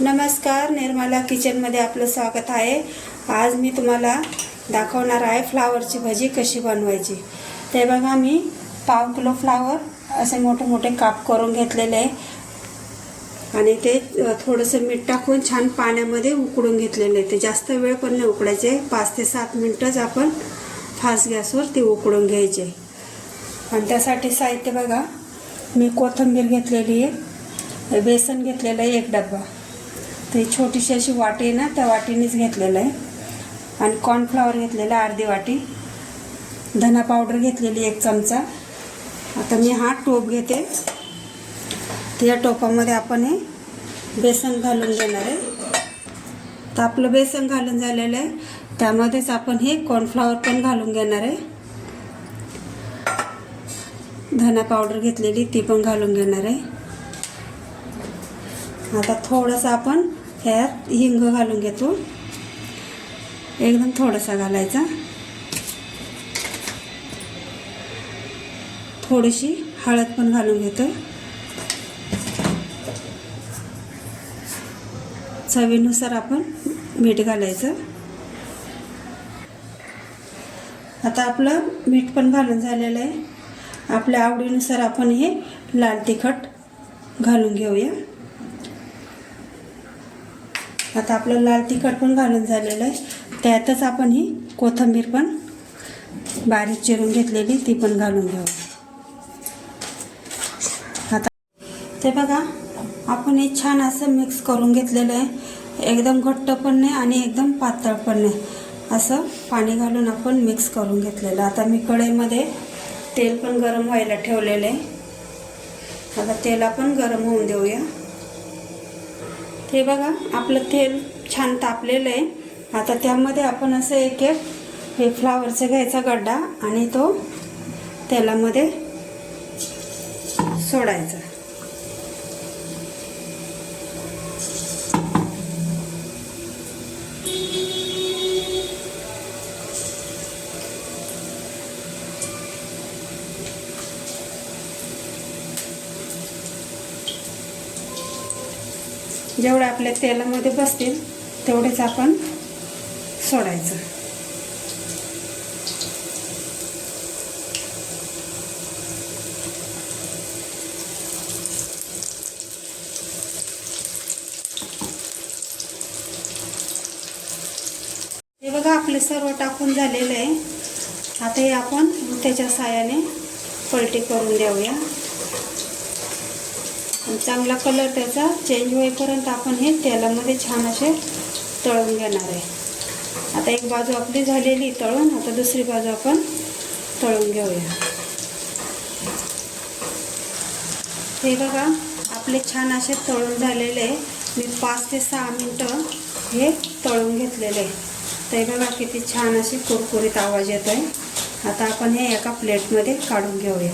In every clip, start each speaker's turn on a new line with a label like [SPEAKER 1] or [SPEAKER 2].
[SPEAKER 1] नमस्कार निर्मला किचनमध्ये आपलं स्वागत आहे. आज मी तुम्हाला दाखवणार आहे फ्लावरची भजी कशी बनवायची. ते बघा मी पाव किलो फ्लावर असे मोठे मोठे काप करून घेतलेले आहे. आणि ते थोडंसं मीठ टाकून छान पाण्यामध्ये उकडून घेतलेले आहे. ते जास्त वेळ पण नाही उकडायचे. पाच ते सात मिनटंच आपण फास्ट गॅसवर ते उकडून घ्यायचे. आणि त्यासाठी साहित्य बघा मी कोथिंबीर घेतलेली आहे. बेसन घेतलेलं आहे एक डब्बा. ते छोटीशी अशी वाटी आहे ना त्या वाटीनेच घेतलेलं आहे. आणि कॉर्नफ्लॉवर घेतलेला आहे अर्धी वाटी. धना पावडर घेतलेली एक चमचा. आता मी हा टोप घेते. तर या टोपामध्ये आपण हे बेसन घालून घेणार आहे. तर आपलं बेसन घालून झालेलं आहे. त्यामध्येच आपण हे कॉर्नफ्लॉवर पण घालून घेणार आहे. धना पावडर घेतलेली ती पण घालून घेणार आहे. आता थोडंसं आपण ह्यात हिंग घालून घेतो. एकदम थोडासा घालायचा. थोडीशी हळद पण घालून घेतो चवीनुसार आपण मीठ घालायचं. आता आपलं मीठ पण घालून झालेलं आहे. आपल्या आवडीनुसार आपण हे लाल तिखट घालून घेऊया. आता आपलं लाल तिखट पण घालून झालेलं आहे. त्यातच आपण ही कोथिंबीर पण बारीक चिरून घेतलेली ती पण घालून घेऊ. आता ते बघा आपण हे छान असं मिक्स करून घेतलेलं आहे. एकदम घट्ट पण नाही आणि एकदम पातळ पण नाही. असं पाणी घालून आपण मिक्स करून घेतलेलं. आता मी कढईमध्ये तेल पण गरम व्हायला ठेवलेलं आहे. आता तेल आपण गरम होऊन देऊया. हे बघा आपलं तेल छान तापलेलं आहे. आता त्यामध्ये आपण असं एक एक हे फ्लावरचा घ्यायचा गड्डा आणि तो तेलामध्ये सोडायचा. जेवढे आपल्या तेलामध्ये बसतील तेवढेच आपण सोडायचं. हे बघा आपले सर्व टाकून झालेलं आहे. आता हे आपण त्याच्या साह्याने पलटी करून देऊया. चांगला कलर त्याचा. चेंज होईपर्यंत आपण हे तेलामध्ये छान असे तळून घेणार आहे. आता एक बाजू आपली झालेली तळून आता दुसरी बाजू आपण तळून घेऊया. हे बघा आपले छान असे तळून झालेले मी पाच ते सहा मिनटं हे तळून घेतलेले आहे. ते बघा किती छान अशी कुरकुरीत आवाज येतो आहे आता आपण हे एका प्लेटमध्ये काढून घेऊया.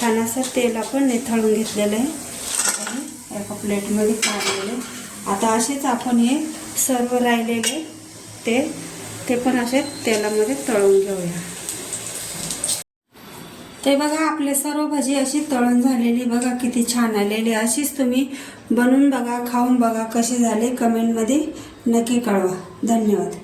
[SPEAKER 1] छान असं तेल आपण निथळून घेतलेलं आहे. एका प्लेटमध्ये काढलेले आता असेच आपण हे सर्व राहिलेले ते ते पण असे तेलामध्ये तळून घेऊया. ते बघा आपले सर्व भाजी अशी तळून झालेली बघा किती छान आलेली. अशीच तुम्ही बनवून बघा खाऊन बघा कशी झाली. कमेंटमध्ये नक्की कळवा. धन्यवाद.